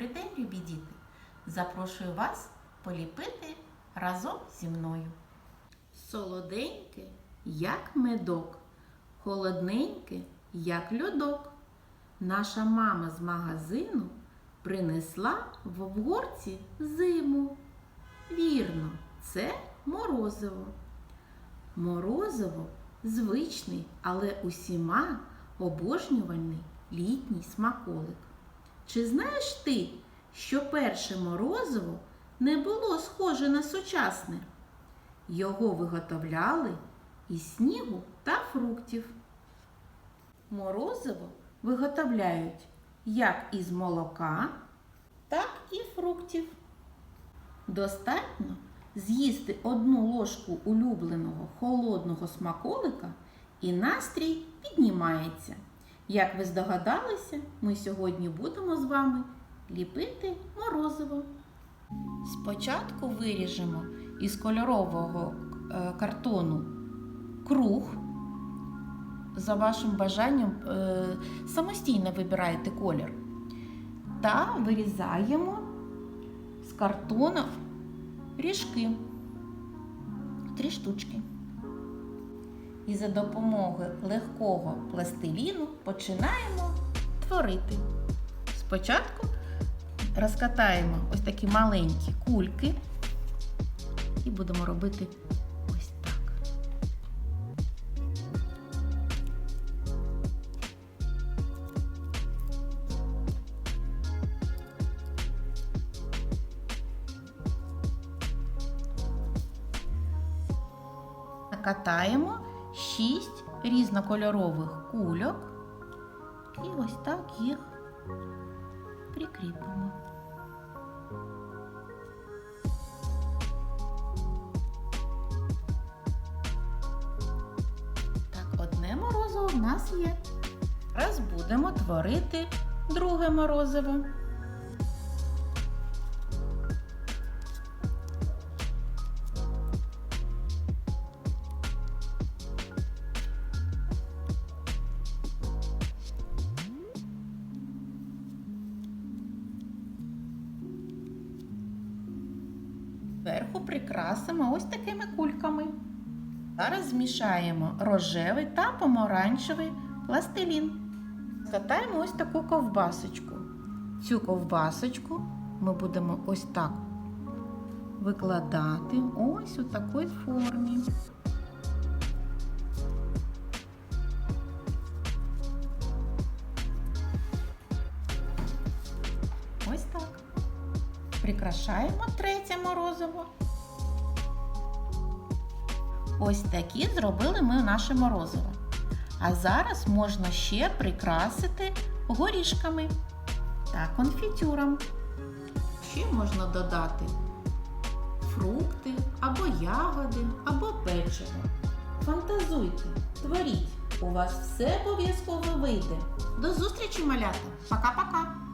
Добрий день, любі діти! Запрошую вас поліпити разом зі мною. Солоденьке, як медок, холодненьке, як льодок. Наша мама з магазину принесла в обгорці зиму. Вірно, це морозиво. Морозиво звичний, але усіма обожнювальний літній смаколик. Чи знаєш ти, що перше морозиво не було схоже на сучасне? Його виготовляли із снігу та фруктів. Морозиво виготовляють як із молока, так і фруктів. Достатньо з'їсти одну ложку улюбленого холодного смаколика і настрій піднімається. Як ви здогадалися, ми сьогодні будемо з вами ліпити морозиво. Спочатку виріжемо із кольорового е, картону круг. За вашим бажанням е, самостійно вибираєте колір. Та вирізаємо з картону ріжки. Три штучки. І за допомогою легкого пластиліну починаємо творити. Спочатку розкатаємо ось такі маленькі кульки і будемо робити ось так. Накатаємо 6 різнокольорових кульок і ось так їх прикріпимо. Так, одне морозиво в нас є. Зараз будемо творити друге морозиво. Зверху прикрасимо ось такими кульками. Зараз змішаємо рожевий та помаранчевий пластилін. Скатаємо ось таку ковбасочку. Цю ковбасочку ми будемо ось так викладати ось у такій формі. Прикрашаємо третє морозиво. Ось такі зробили ми наше морозиво. А зараз можна ще прикрасити горішками та конфітюром. Ще можна додати фрукти або ягоди, або печиво. Фантазуйте, творіть, у вас все обов'язково вийде. До зустрічі, малята! Пока-пока!